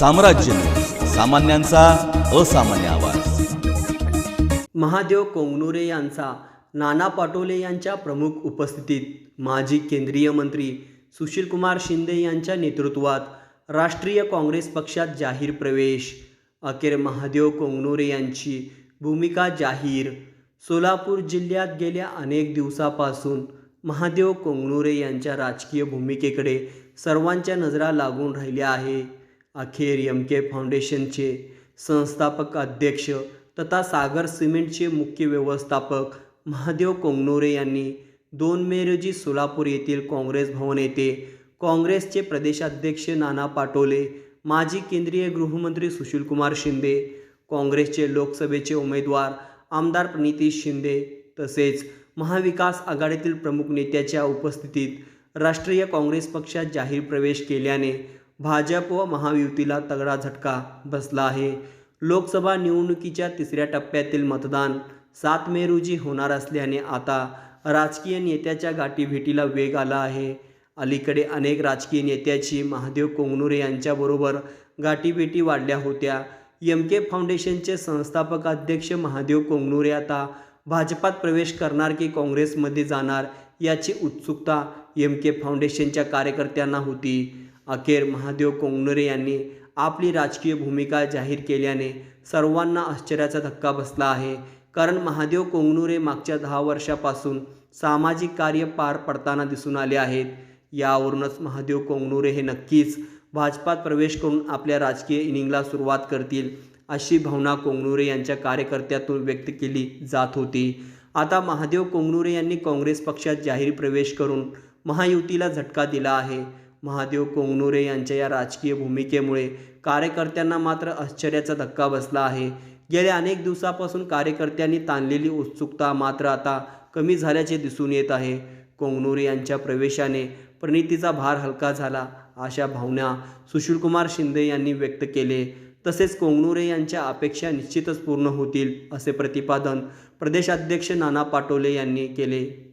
साम्राज्य. सामान्यांचा असामान्य आवाज. महादेव कोंगनुरे यांचा नाना पाटोले यांच्या प्रमुख उपस्थितीत माजी केंद्रीय मंत्री सुशीलकुमार शिंदे यांच्या नेतृत्वात राष्ट्रीय काँग्रेस पक्षात जाहीर प्रवेश. अखेर महादेव कोंगनुरे यांची भूमिका जाहीर. सोलापूर जिल्ह्यात गेल्या अनेक दिवसापासून महादेव कोंगनुरे यांच्या राजकीय भूमिकेकडे सर्वांच्या नजरा लागून राहिल्या आहे. अखेर एम के फाउंडेशनचे संस्थापक अध्यक्ष तथा सागर सिमेंटचे मुख्य व्यवस्थापक महादेव कोंगनोरे यांनी दोन मे रोजी सोलापूर येथील काँग्रेस भवन येथे काँग्रेसचे प्रदेशाध्यक्ष नाना पाटोले माजी केंद्रीय गृहमंत्री सुशीलकुमार शिंदे काँग्रेसचे लोकसभेचे उमेदवार आमदार प्रणिती शिंदे तसेच महाविकास आघाडीतील प्रमुख नेत्याच्या उपस्थितीत राष्ट्रीय काँग्रेस पक्षात जाहीर प्रवेश केल्याने भाजप व महायुतीला तगडा झटका बसला आहे. लोकसभा निवडणुकीच्या तिसऱ्या टप्प्यातील मतदान सात मे रोजी होणार असल्याने आता राजकीय नेत्याच्या गाठीभेटीला वेग आला आहे. अलीकडे अनेक राजकीय नेत्याची महादेव कोंगनुरे यांच्याबरोबर गाठीभेटी वाढल्या होत्या. एम के फाउंडेशनचे संस्थापक अध्यक्ष महादेव कोंगनुरे आता भाजपात प्रवेश करणार की काँग्रेसमध्ये जाणार याची उत्सुकता एम के फाउंडेशनच्या कार्यकर्त्यांना होती. अखेर महादेव कोंगनरे यांनी आपली राजकीय भूमिका जाहीर केल्याने सर्वांना आश्चर्याचा धक्का बसला आहे. कारण महादेव कोंगनुरे मागच्या दहा वर्षापासून सामाजिक कार्य पार पडताना दिसून आले आहेत. यावरूनच महादेव कोंगनुरे हे नक्कीच भाजपात प्रवेश करून आपल्या राजकीय इनिंगला सुरुवात करतील अशी भावना कोंगनुरे यांच्या कार्यकर्त्यातून व्यक्त केली जात होती. आता महादेव कोंगनुरे यांनी काँग्रेस पक्षात जाहीर प्रवेश करून महायुतीला झटका दिला आहे. महादेव कोंगनुरे यांच्या या राजकीय भूमिकेमुळे कार्यकर्त्यांना मात्र आश्चर्याचा धक्का बसला आहे. गेल्या अनेक दिवसापासून कार्यकर्त्यांनी ताणलेली उत्सुकता मात्र आता कमी झाल्याचे दिसून येत आहे. कोंगनुरे यांच्या प्रवेशाने प्रणितीचा भार हलका झाला अशा भावना सुशीलकुमार शिंदे यांनी व्यक्त केले. तसेच कोंगनुरे यांच्या अपेक्षा निश्चितच पूर्ण होतील असे प्रतिपादन प्रदेशाध्यक्ष नाना पाटोले यांनी केले.